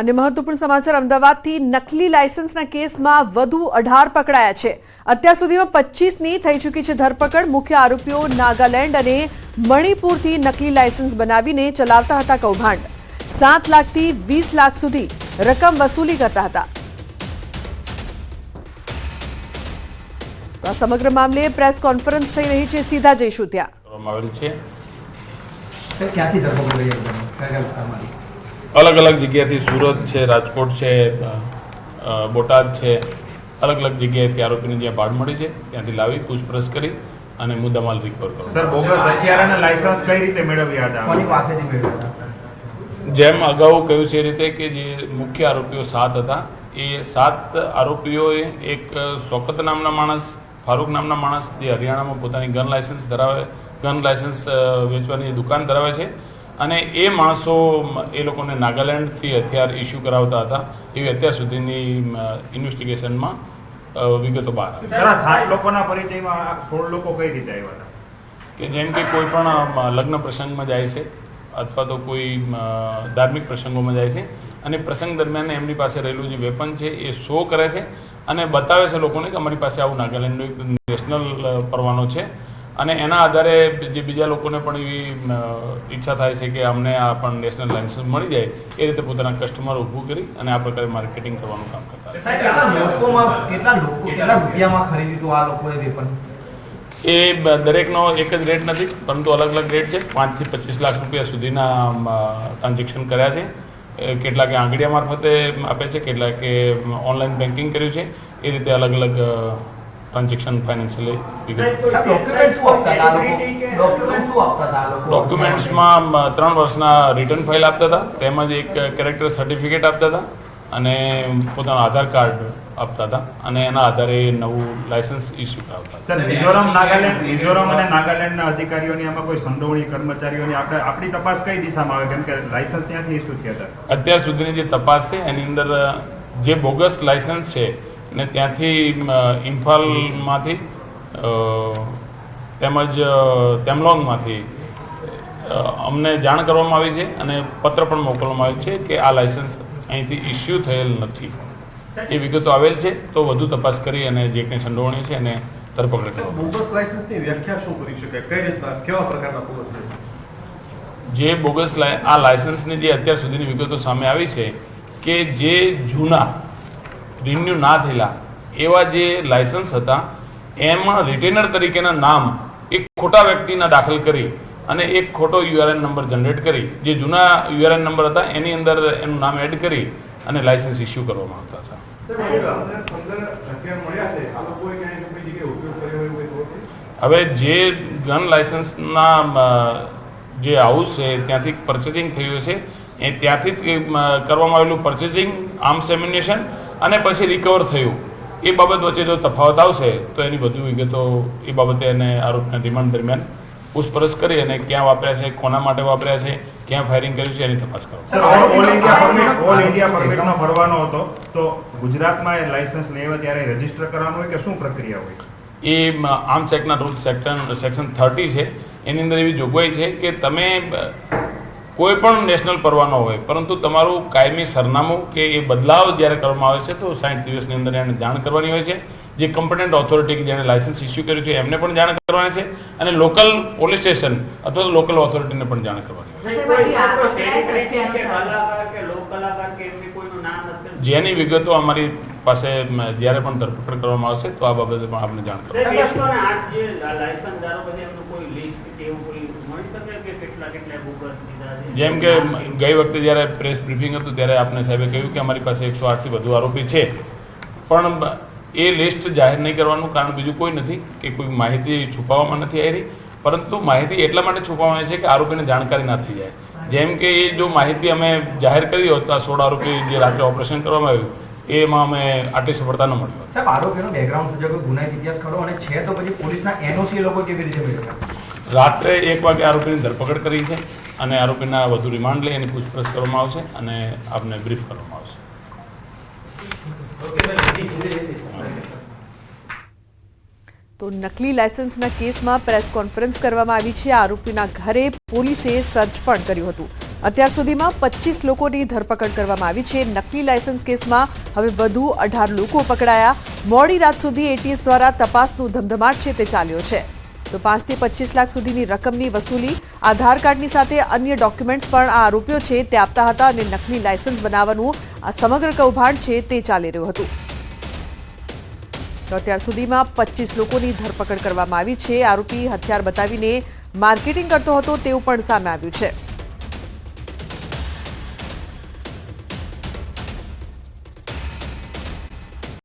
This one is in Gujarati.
અને મહત્વપૂર્ણ સમાચાર અમદાવાદથી નકલી લાયસન્સના કેસમાં વધુ અઢાર પકડાયા છે. અત્યાર સુધીમાં પચીસની થઈ ચૂકી છે ધરપકડ. મુખ્ય આરોપીઓ નાગાલેન્ડ અને મણિપુરથી નકલી લાયસન્સ બનાવીને ચલાવતા હતા કૌભાંડ. સાત લાખથી વીસ લાખ સુધી રકમ વસૂલી કરતા હતા. તો આ સમગ્ર મામલે પ્રેસ કોન્ફરન્સ થઈ રહી છે સીધા જઈશું ત્યાં. કરવામાં આવેલ છે. અલગ અલગ જગ્યાથી સુરત છે રાજકોટ છે બોટાદ છે અલગ અલગ જગ્યાએથી આરોપીને જ્યાં ભાડ મળી છે ત્યાંથી લાવી પૂછપરછ કરી અને મુદ્દામાલ રિકવર કરો. સર બોગસ હથિયારના લાયસન્સ કઈ રીતે મેળવ્યા હતા? કોની પાસેથી મેળવ્યા હતા? જેમ અગાઉ કહ્યું છે એ રીતે કે જે મુખ્ય આરોપીઓ સાત હતા એ સાત આરોપીઓએ એક સોકત નામના માણસ ફારૂક નામના માણસ જે હરિયાણામાં પોતાની ગન લાયસન્સ ધરાવે ગન લાયસન્સ વેચવાની દુકાન ધરાવે છે અને એ માણસો એ લોકોને નાગાલેન્ડથી હથિયાર ઇસ્યુ કરાવતા હતા. એવી અત્યાર સુધીની ઇન્વેસ્ટિગેશનમાં વિગતો બહાર સાત લોકોના પરિચયમાં સોળ લોકો કઈ રીતે આવ્યા હતા? કે જેમ કે કોઈ પણ લગ્ન પ્રસંગમાં જાય છે અથવા તો કોઈ ધાર્મિક પ્રસંગોમાં જાય છે અને પ્રસંગ દરમિયાન એમની પાસે રહેલું જે વેપન છે એ શો કરે છે અને બતાવે છે લોકોને કે અમારી પાસે આવું નાગાલેન્ડનું એક નેશનલ પરવાનો છે. અને એના આધારે જે બીજા લોકોને પણ એવી ઈચ્છા થાય છે કે અમને આ પણ નેશનલ લાઇસન્સ મળી જાય એ રીતે પોતાના કસ્ટમર ઊભું કરી અને આ પ્રકારે માર્કેટિંગ કરવાનું કામ કરતા એ દરેકનો એક જ રેટ નથી પરંતુ અલગ અલગ રેટ છે. પાંચથી પચીસ લાખ રૂપિયા સુધીના ટ્રાન્ઝેક્શન કર્યા છે. કેટલાકે આંગળીયા મારફતે આપે છે કેટલાકે ઓનલાઈન બેન્કિંગ કર્યું છે. એ રીતે અલગ અલગ ટ્રાન્ઝેક્શન ફાઇનાન્શિયલી ડોક્યુમેન્ટ્સમાં ત્રણ વર્ષના રિટર્ન ફાઇલ આપતા હતા તેમજ એક કેરેક્ટર સર્ટિફિકેટ આપતા હતા અને પોતાનું આધાર કાર્ડ આપતા હતા અને એના આધારે નવું લાયસન્સ ઇસ્યુ કરાવતા હતા સર મિઝોરમ નાગાલેન્ડ મિઝોરમ અને નાગાલેન્ડના અધિકારીઓની આમાં કોઈ સંડોવણી કર્મચારીઓની આપણે આપણી તપાસ કઈ દિશામાં આવે? કેમ કે લાયસન્સ ત્યાંથી ઇસ્યુ થયા હતા. અત્યાર સુધીની જે તપાસ છે એની અંદર જે બોગસ લાયસન્સ છે ને ત્યાંથી ઇમ્ફાલમાંથી તેમજ તેમલોંગમાંથી અમને જાણ કરવામાં આવી છે અને પત્ર પણ મોકલવામાં આવ્યો છે કે આ લાયસન્સ અહીંથી ઇસ્યુ થયેલ નથી. એ વિગતો આવેલ છે તો વધુ તપાસ કરી અને જે કંઈ સંડોવણી છે એને ધરપકડ વ્યાખ્યા શું કરી શકાય કઈ રીતના કેવા પ્રકારના બોગસ જે બોગસ લાય- આ લાયસન્સની જે અત્યાર સુધીની વિગતો સામે આવી છે કે જે જૂના રિન્યુ ના થયેલા. એવા જે લાયસન્સ હતા એમાં રિટેનર તરીકેના નામ એક ખોટા વ્યક્તિના દાખલ કરી અને એક ખોટો યુઆરએન નંબર જનરેટ કરી. જે જૂના યુઆરએન નંબર હતા એની અંદર એનું નામ એડ કરી અને લાયસન્સ ઇસ્યુ કરવામાં આવતા હતા? હવે જે ગન લાયસન્સના જે હાઉસ છે ત્યાંથી પર્ચેસિંગ થયું છે એ ત્યાંથી કરવામાં આવેલું પર્ચેસિંગ આર્મ્સ એમ્યુનેશન અને પછી રિકવર થયું. એ બાબત વચ્ચે જો તફાવત આવશે તો એની વધુ વિગતો એ બાબતે એને આરોપના રિમાન્ડ દરમિયાન પૂછપરછ કરી અને ક્યાં વાપર્યા છે કોના માટે વાપર્યા છે ક્યાં ફાયરિંગ કર્યું છે એની તપાસ કરો. ઓલ ઇન્ડિયા પરમિટનો ભરવાનો હતો. તો ગુજરાતમાં એ લાયસન્સ લેવા ત્યારે રજિસ્ટર કરવાનું હોય કે શું પ્રક્રિયા હોય? એ આર્મ્સ એક્ટના રૂલ્સ સેક્શન સેક્શન થર્ટી છે. એની અંદર એવી જોગવાઈ છે કે તમે કોઈ પણ નેશનલ પરવાનો હોય પરંતુ તમારું કાયમી સરનામું કે એ બદલાવ જ્યારે કરવામાં આવે છે તો સાઠ દિવસની અંદર એને જાણ કરવાની હોય છે. જે કમ્પટન્ટ ઓથોરિટી કે જેણે લાયસન્સ ઇસ્યુ કર્યું છે એમને પણ જાણ કરવાની છે અને લોકલ પોલીસ સ્ટેશન અથવા તો લોકલ ઓથોરિટીને પણ જાણ કરવાની જેની વિગતો અમારી પાસે જ્યારે પણ ધરપકડ કરવામાં આવશે તો આ બાબતે પણ આપણે જાણ કરવાની જેમ કે ગઈ વખતે જ્યારે પ્રેસ બ્રિફિંગ હતું ત્યારે આપને સાહેબે કહ્યું કે અમારી પાસે એકસો આઠથી વધુ આરોપી છે. પણ એ લિસ્ટ જાહેર નહીં કરવાનું કારણ બીજું કોઈ નથી કે કોઈ માહિતી છુપાવવામાં નથી આવી રહી. પરંતુ માહિતી એટલા માટે છુપાવવાની છે કે આરોપીને જાણકારી ના થઈ જાય. જેમ કે એ જો માહિતી અમે જાહેર કરી હોત તો આ સોળ આરોપી જે રાત્રે ઓપરેશન કરવામાં આવ્યું એમાં અમે આટલી સફળતા ન મળી સાહેબ આરોપીનો બેકગ્રાઉન્ડ છે? ગુનાહિત ઇતિહાસ ખરો? અને છે તો પછી પોલીસના એનઓસી લોકો કેવી રીતે મેળવ્યા રાત્રે એક વાગે આરોપીની ધરપકડ કરી છે અને આરોપીના વધુ રિમાન્ડ લઈ એની પૂછપરછ કરવામાં આવશે અને આપને બ્રીફ કરવામાં આવશે. તો નકલી લાયસન્સના કેસમાં પ્રેસ કોન્ફરન્સ કરવામાં આવી છે. આરોપીના ઘરે પોલીસે સર્ચ પણ કર્યું હતું. અત્યાર સુધીમાં પચીસ લોકોની ધરપકડ કરવામાં આવી છે. નકલી લાયસન્સ કેસમાં હવે વધુ અઢાર લોકો પકડાયા. મોડી રાત સુધી એટીએસ દ્વારા તપાસનું ધમધમાટ છે તે ચાલ્યો છે. તો પાંચથી પચીસ લાખ સુધીની રકમની વસૂલી, આધાર કાર્ડની સાથે અન્ય ડોક્યુમેન્ટ્સ પણ આ આરોપીઓ છે તે આપતા હતા અને નકલી લાયસન્સ બનાવવાનું આ સમગ્ર કૌભાંડ છે તે ચાલી રહ્યું હતું. તો અત્યાર સુધીમાં પચીસ લોકોની ધરપકડ કરવામાં આવી છે. આરોપી હથિયાર બતાવીને માર્કેટિંગ કરતો હતો તેવું પણ સામે આવ્યું છે.